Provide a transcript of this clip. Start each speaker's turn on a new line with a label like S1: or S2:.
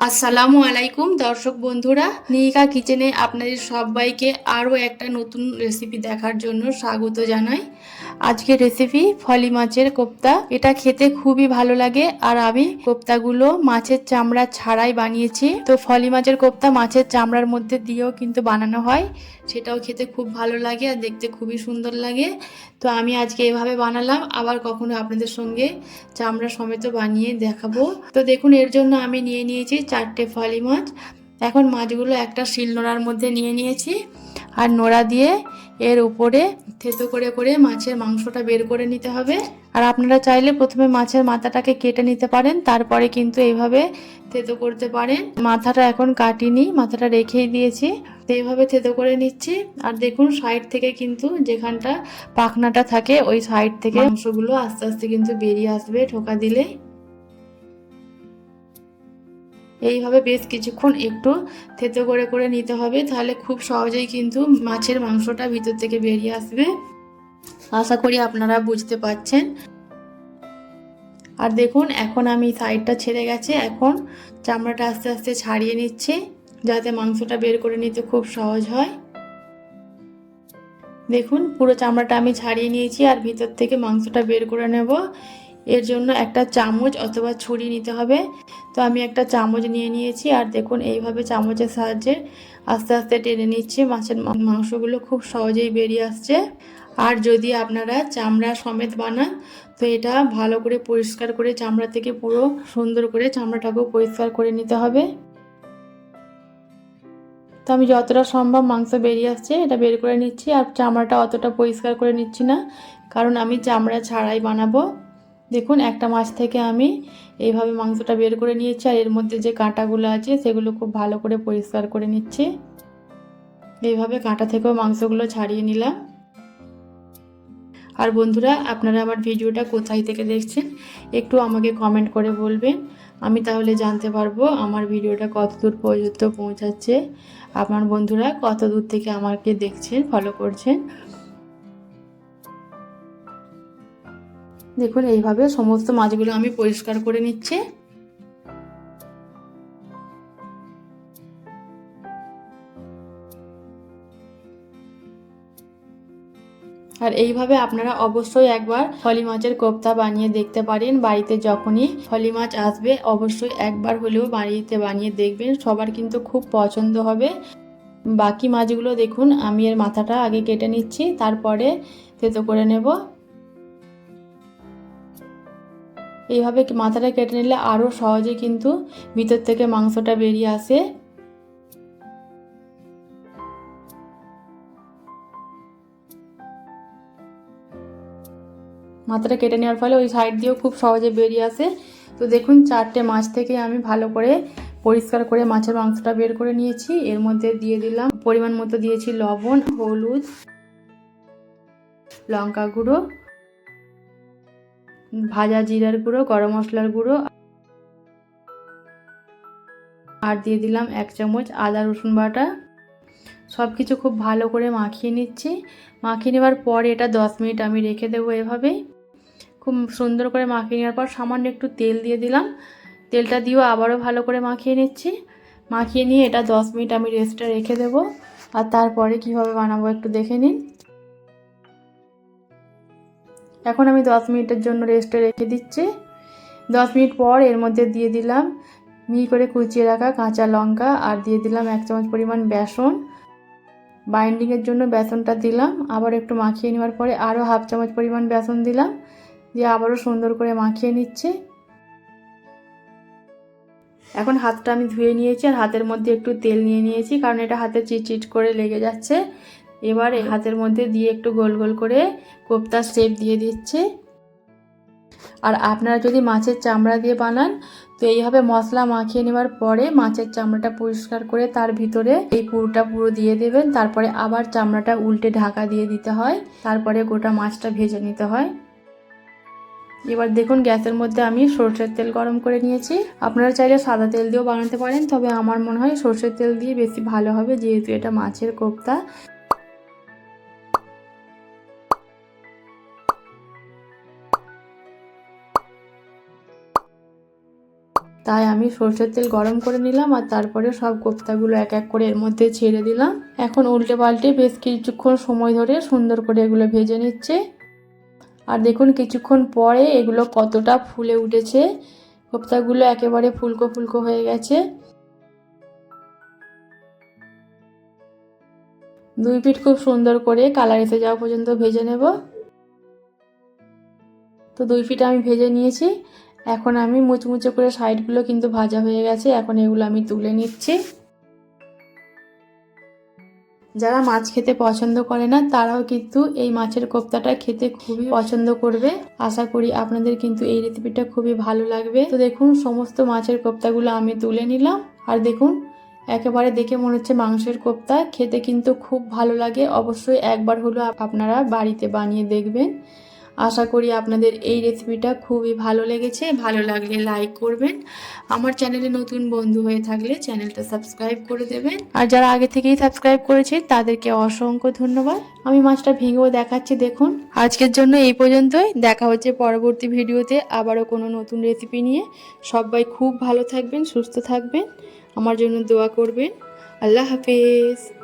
S1: আসসালামু আলাইকুম, দর্শক বন্ধুরা। নিকা কিচেনে আপনাদের সবাইকে আরও একটা নতুন রেসিপি দেখার জন্য স্বাগত জানাই। আজকে রেসিপি ফলি মাছের কোপ্তা। এটা খেতে খুবই ভালো লাগে আর আমি কোপ্তাগুলো মাছের চামড়া ছাড়াই বানিয়েছি। তো ফলি মাছের কোপ্তা মাছের চামড়ার মধ্যে দিয়েও কিন্তু বানানো হয়। সেটাও খেতে খুব ভালো লাগে আর দেখতে খুবই সুন্দর লাগে। তো আমি আজকে এভাবে বানালাম, আবার কখনো আপনাদের সঙ্গে চামড়া সমেত বানিয়ে দেখাবো। তো দেখুন, এর জন্য আমি নিয়ে নিয়েছি চারটে ফলি মাছ। এখন মাছগুলো একটা শিল নোড়ার মধ্যে নিয়ে নিয়েছি। আর নোড়া দিয়ে এর উপরে থেতো করে করে মাছের মাংসটা বের করে নিতে হবে। আর আপনারা চাইলে প্রথমে মাছের মাথাটাকে কেটে নিতে পারেন, তারপরে কিন্তু এইভাবে থেতো করতে পারেন। মাথাটা এখন কাটিনি, মাথাটা রেখেই দিয়েছি। তো এইভাবে থেতো করে নিচ্ছি। আর দেখুন, সাইড থেকে কিন্তু যেখানটা পাখনাটা থাকে, ওই সাইড থেকে মাংসগুলো আস্তে আস্তে কিন্তু বেরিয়ে আসবে ঠোকা দিলে। এইভাবে বেশ কিছুক্ষণ একটু থেতো করে করে নিতে হবে। তাহলে খুব সহজেই কিন্তু মাছের মাংসটা ভিতর থেকে বেরিয়ে আসবে। আশা করি আপনারা বুঝতে পারছেন। আর দেখুন, এখন আমি সাইডটা ছেড়ে গেছে। এখন চামড়াটা আস্তে আস্তে ছাড়িয়ে নিচ্ছি, যাতে মাংসটা বের করে নিতে খুব সহজ হয়। দেখুন, পুরো চামড়াটা আমি ছাড়িয়ে নিয়েছি আর ভিতর থেকে মাংসটা বের করে নেব। এর জন্য একটা চামচ অথবা ছুরি নিতে হবে। তো আমি একটা চামচ নিয়ে নিয়েছি আর দেখুন এইভাবে চামচের সাহায্যে আস্তে আস্তে টেনে নিচ্ছি। মাছের মাংসগুলো খুব সহজেই বেরিয়ে আসছে। আর যদি আপনারা চামড়া সমেত বানান, তো এটা ভালো করে পরিষ্কার করে চামড়া থেকে পুরো সুন্দর করে চামড়াটাকেও পরিষ্কার করে নিতে হবে। তো আমি যতটা সম্ভব মাংস বেরিয়ে আসছে, এটা বের করে নিচ্ছি। আর চামড়াটা অতটা পরিষ্কার করে নিচ্ছি না, কারণ আমি চামড়া ছাড়াই বানাবো। দেখুন, একটা মাছ থেকে আমি এইভাবে মাংসটা বের করে নিয়েছি আর এর মধ্যে যে কাঁটাগুলো আছে সেগুলো খুব ভালো করে পরিষ্কার করে নিচ্ছি। এইভাবে কাঁটা থেকেও মাংসগুলো ছাড়িয়ে নিলাম। আর বন্ধুরা, আপনারা আমার ভিডিওটা কোথায় থেকে দেখছেন একটু আমাকে কমেন্ট করে বলবেন। আমি তাহলে জানতে পারব আমার ভিডিওটা কত দূর পর্যন্ত পৌঁছাচ্ছে। আপনার বন্ধুরা কত দূর থেকে আমাকে দেখছেন ফলো করছেন। দেখুন, এইভাবে সমস্ত মাছগুলো আমি পরিষ্কার করে নিচ্ছি। আর এইভাবে আপনারা অবশ্যই একবার ফলি মাছের কোপ্তা বানিয়ে দেখতে পারেন বাড়িতে যখনই ফলি মাছ আসবে, অবশ্যই একবার হলেও বাড়িতে বানিয়ে দেখবেন, সবার কিন্তু খুব পছন্দ হবে। বাকি মাছগুলো দেখুন, আমি এর মাথাটা আগে কেটে নিচ্ছি, তারপরে তেতো করে নেব। এইভাবে মাথাটা কেটে নিলে আরও সহজে কিন্তু ভিতর থেকে মাংসটা বেরিয়ে আসে? মাথাটা কেটে নেওয়ার ফলে ওই সাইড দিয়েও খুব সহজে বেরিয়ে আসে। তো দেখুন, চারটে মাছ থেকে আমি ভালো করে পরিষ্কার করে মাছের মাংসটা বের করে নিয়েছি। এর মধ্যে দিয়ে দিলাম পরিমাণ মতো দিয়েছি লবণ, হলুদ, লঙ্কা গুঁড়ো ভাজা জিরার গুঁড়ো, গরম মশলার গুঁড়ো আর দিয়ে দিলাম এক চামচ আদা রসুন বাটা। সব কিছু খুব ভালো করে মাখিয়ে নিচ্ছি। মাখিয়ে নেওয়ার পর এটা দশ মিনিট আমি রেখে দেবো এভাবেই খুব সুন্দর করে মাখিয়ে নেওয়ার পর সামান্য একটু তেল দিয়ে দিলাম। তেলটা দিয়েও আবারও ভালো করে মাখিয়ে নিচ্ছি। মাখিয়ে নিয়ে এটা দশ মিনিট আমি রেস্টে রেখে দেবো। আর তারপরে কীভাবে বানাবো একটু দেখে নিন। এখন আমি দশ মিনিটের জন্য রেস্টে রেখে দিচ্ছি। দশ মিনিট পর এর মধ্যে দিয়ে দিলাম মিহি করে কুচিয়ে রাখা কাঁচা লঙ্কা আর দিয়ে দিলাম এক চামচ পরিমাণ বেসন। বাইন্ডিংয়ের জন্য বেসনটা দিলাম। আবার একটু মাখিয়ে নেওয়ার পরে আরও হাফ চামচ পরিমাণ বেসন দিলাম। দিয়ে আবারও সুন্দর করে মাখিয়ে নিচ্ছে। এখন হাতটা আমি ধুয়ে নিয়েছি আর হাতের মধ্যে একটু তেল নিয়ে নিয়েছি কারণ এটা হাতে চিটচিট করে লেগে যাচ্ছে। এবার হাতের মধ্যে দিয়ে একটু গোল গোল করে কোপ্তার শেপ দিয়ে দিচ্ছে। আর আপনারা যদি মাছের চামড়া দিয়ে বানান তো এইভাবে মশলা মাখিয়ে নেওয়ার পরে মাছের চামড়াটা পরিষ্কার করে তার ভিতরে এই পুরোটা পুরো দিয়ে দেবেন। তারপরে আবার চামড়াটা উল্টে ঢাকা দিয়ে দিতে হয়। তারপরে গোটা মাছটা ভেজে নিতে হয়। এবার দেখুন গ্যাসের মধ্যে আমি সর্ষের তেল গরম করে নিয়েছি। আপনারা চাইলে সাদা তেল দিয়েও বানাতে পারেন তবে আমার মনে হয় সর্ষের তেল দিয়ে বেশি ভালো হবে যেহেতু এটা মাছের কোপ্তা। তাই আমি সর্ষের তেল গরম করে নিলাম আর তারপরে সব কোপ্তাগুলো এক এক করে এর মধ্যে ছেড়ে দিলাম। এখন উল্টে পাল্টে বেশ কিছুক্ষণ সময় ধরে সুন্দর করে এগুলো ভেজে নিচ্ছে। আর দেখুন কিছুক্ষণ পরে এগুলো কতটা ফুলে উঠেছে। কোপ্তাগুলো একেবারে ফুলকো ফুলকো হয়ে গেছে। দুই পিঠ খুব সুন্দর করে কালার এসে যাওয়া পর্যন্ত ভেজে নেব। তো দুই পিঠ আমি ভেজে নিয়েছি। এখন আমি মুচমুচে করে সাইডগুলো কিন্তু ভাজা হয়ে গেছে, এখন এগুলো আমি তুলে নিচ্ছি। যারা মাছ খেতে পছন্দ করে না, তারাও কিন্তু এই মাছের কোপ্তাটা খেতে খুবই পছন্দ করবে। আশা করি আপনাদের কিন্তু এই রেসিপিটা খুবই ভালো লাগবে। তো দেখুন, সমস্ত মাছের কোপ্তাগুলো আমি তুলে নিলাম। আর দেখুন, একেবারে দেখে মনে হচ্ছে মাংসের কোপ্তা। খেতে কিন্তু খুব ভালো লাগে। অবশ্যই একবার হলো আপনারা বাড়িতে বানিয়ে দেখবেন। আশা করি আপনাদের এই রেসিপিটা খুবই ভালো লেগেছে। ভালো লাগলে লাইক করবেন। আমার চ্যানেলে নতুন বন্ধু হয়ে থাকলে চ্যানেলটা সাবস্ক্রাইব করে দেবেন। আর যারা আগে থেকেই সাবস্ক্রাইব করেছে, তাদেরকে অসংখ্য ধন্যবাদ। আমি মাছটা ভেঙেও দেখাচ্ছি, দেখুন। আজকের জন্য এই পর্যন্তই। দেখা হচ্ছে পরবর্তী ভিডিওতে আবারও কোনো নতুন রেসিপি নিয়ে। সবাই খুব ভালো থাকবেন, সুস্থ থাকবেন। আমার জন্য দোয়া করবেন। আল্লাহ হাফেজ।